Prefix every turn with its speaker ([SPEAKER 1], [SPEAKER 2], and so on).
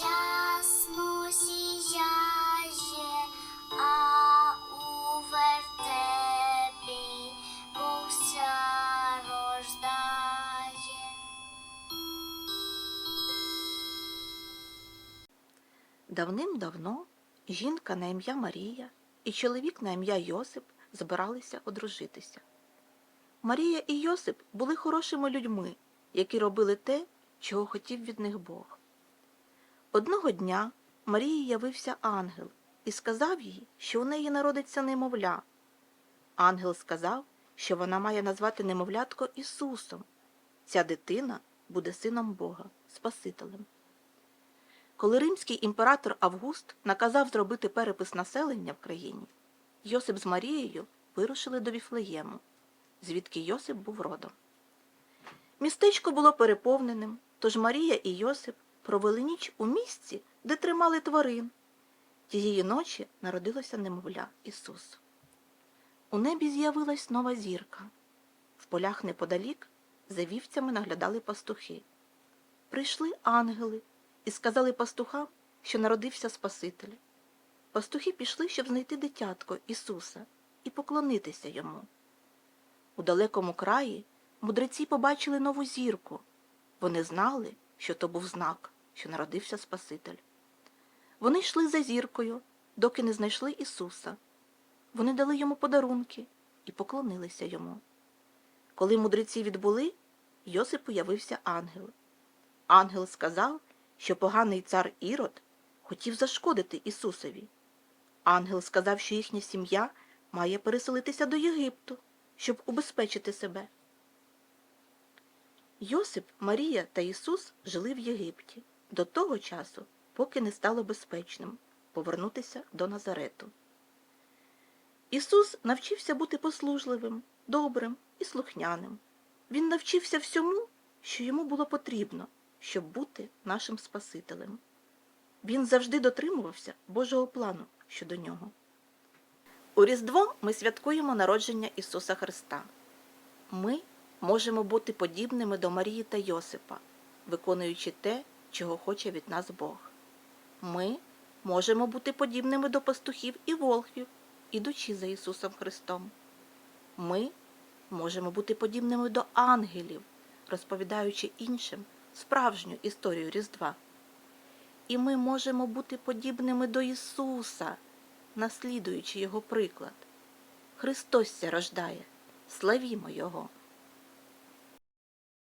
[SPEAKER 1] ясно сіяє, а у вертепі рождає. Давним-давно жінка на ім'я Марія і чоловік на ім'я Йосип збиралися одружитися. Марія і Йосип були хорошими людьми, які робили те, чого хотів від них Бог. Одного дня Марії явився ангел і сказав їй, що у неї народиться немовля. Ангел сказав, що вона має назвати немовлятко Ісусом. Ця дитина буде сином Бога, Спасителем. Коли римський імператор Август наказав зробити перепис населення в країні, Йосип з Марією вирушили до Віфлеєму, звідки Йосип був родом. Містечко було переповненим, тож Марія і Йосип провели ніч у місці, де тримали тварин. Тієї ночі народилося немовля Ісус. У небі з'явилась нова зірка. В полях неподалік за вівцями наглядали пастухи. Прийшли ангели і сказали пастухам, що народився Спаситель. Пастухи пішли, щоб знайти дитятко Ісуса і поклонитися йому. У далекому краї мудреці побачили нову зірку. Вони знали, що то був знак, що народився Спаситель. Вони йшли за зіркою, доки не знайшли Ісуса. Вони дали йому подарунки і поклонилися йому. Коли мудреці відбули, Йосипу явився ангел. Ангел сказав, що поганий цар Ірод хотів зашкодити Ісусові. Ангел сказав, що їхня сім'я має переселитися до Єгипту, щоб убезпечити себе. Йосип, Марія та Ісус жили в Єгипті до того часу, поки не стало безпечним повернутися до Назарету. Ісус навчився бути послужливим, добрим і слухняним. Він навчився всьому, що йому було потрібно, щоб бути нашим Спасителем. Він завжди дотримувався Божого плану щодо нього. У Різдво ми святкуємо народження Ісуса Христа. Ми можемо бути подібними до Марії та Йосипа, виконуючи те, чого хоче від нас Бог. Ми можемо бути подібними до пастухів і волхвів, ідучи за Ісусом Христом. Ми можемо бути подібними до ангелів, розповідаючи іншим справжню історію Різдва. І ми можемо бути подібними до Ісуса, наслідуючи Його приклад. Христос ся рождає, славімо Його!